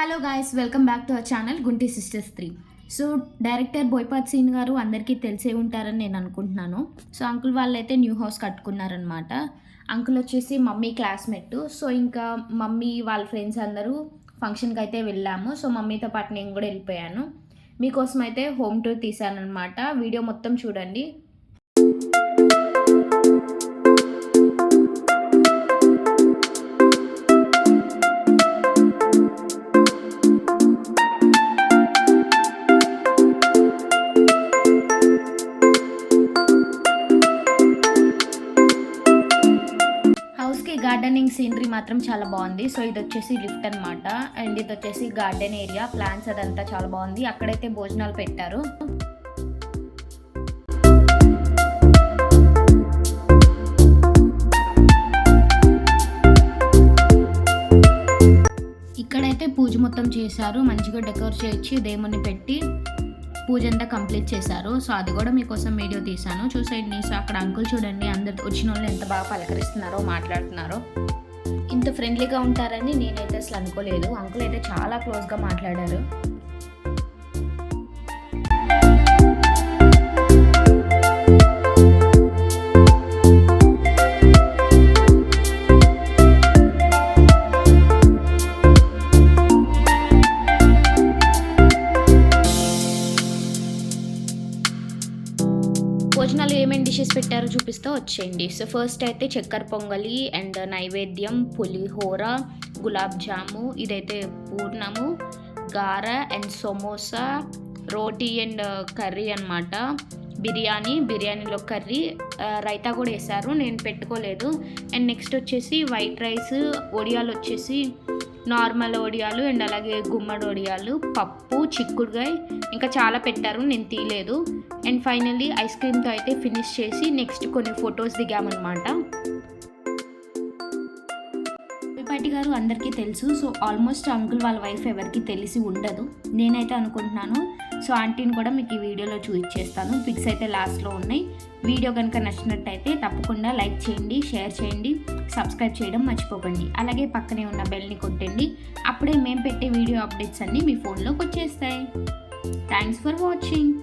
Hello guys welcome back to our channel Gunti sisters three so director Boyapati Srinu గారు అందరికీ తెలిసే ఉంటారని నేను అనుకుంటున్నాను. సో అంకుల్ వాళ్ళైతే న్యూ హౌస్ కట్టుకున్నారనమాట అంకుల్ వచ్చేసి మమ్మీ క్లాస్మేట్ సో ఇంకా మమ్మీ వాళ్ళ ఫ్రెండ్స్ అందరూ ఫంక్షన్కి అయితే వెళ్ళాము. సో మమ్మీతో పాటు నేను కూడా వెళ్ళిపోయాను. మీకోసం అయితే హోమ్ టూర్ తీశానమాట వీడియో మొత్తం చూడండి. గార్డెనింగ్ సీనరీ మాత్రం చాలా బాగుంది. సో ఇది వచ్చేసి లిఫ్ట్ అన్నమాట. అండ్ ఇది వచ్చేసి గార్డెన్ ఏరియా. ప్లాంట్స్ అదంతా చాలా బాగుంది. అక్కడైతే భోజనాలు పెట్టారు. ఇక్కడైతే పూజ మొత్తం చేశారు. మంచిగా డెకరేట్ చేసి దేవుని పెట్టి పూజ అంతా కంప్లీట్ చేశారు. సో అది కూడా మీకోసం వీడియో తీశాను. చూసేయండి సో అక్కడ అంకుల్ చూడండి అందరు వచ్చిన వాళ్ళు ఎంత బాగా పలకరిస్తున్నారో మాట్లాడుతున్నారో. ఇంత ఫ్రెండ్లీగా ఉంటారని నేనైతే అసలు అనుకోలేదు. అంకుల్ అయితే చాలా క్లోజ్గా మాట్లాడారు. భోజనాలు ఏమేమి డిషెస్ పెట్టారో చూపిస్తూ వచ్చేయండి. సో ఫస్ట్ అయితే చక్కెర పొంగలి అండ్ నైవేద్యం పులిహోర గులాబ్ జాము ఇదైతే పూర్ణము గార and samosa roti and curry అన్నమాట. బిర్యానీ బిర్యానీలో కర్రీ రైతా కూడా వేశారు నేను పెట్టుకోలేదు. అండ్ నెక్స్ట్ వచ్చేసి వైట్ రైస్ ఒడియాలు వచ్చేసి నార్మల్ ఒడియాలు అండ్ అలాగే గుమ్మడి ఒడియాలు పప్పు చిక్కుడుగాయ ఇంకా చాలా పెట్టారు నేను తీయలేదు. అండ్ ఫైనల్లీ ఐస్ క్రీమ్తో అయితే ఫినిష్ చేసి నెక్స్ట్ కొన్ని ఫొటోస్ దిగామన్నమాట. విపాటి గారు అందరికీ తెలుసు. సో ఆల్మోస్ట్ అంకుల్ వాళ్ళ వైఫ్ ఎవరికి తెలిసి ఉండదు. నేనైతే అనుకుంటున్నాను. సో ఆంటీని కూడా మీకు ఈ వీడియోలో చూపించేస్తాను పిక్స్ అయితే లాస్ట్లో ఉన్నాయి. వీడియో కనుక నచ్చినట్టయితే తప్పకుండా లైక్ చేయండి షేర్ చేయండి సబ్స్క్రైబ్ చేయడం మర్చిపోకండి. అలాగే పక్కనే ఉన్న బెల్ని కొట్టండి. అప్పుడే మేము పెట్టే వీడియో అప్డేట్స్ అన్నీ మీ ఫోన్లోకి వచ్చేస్తాయి. Thanks for watching.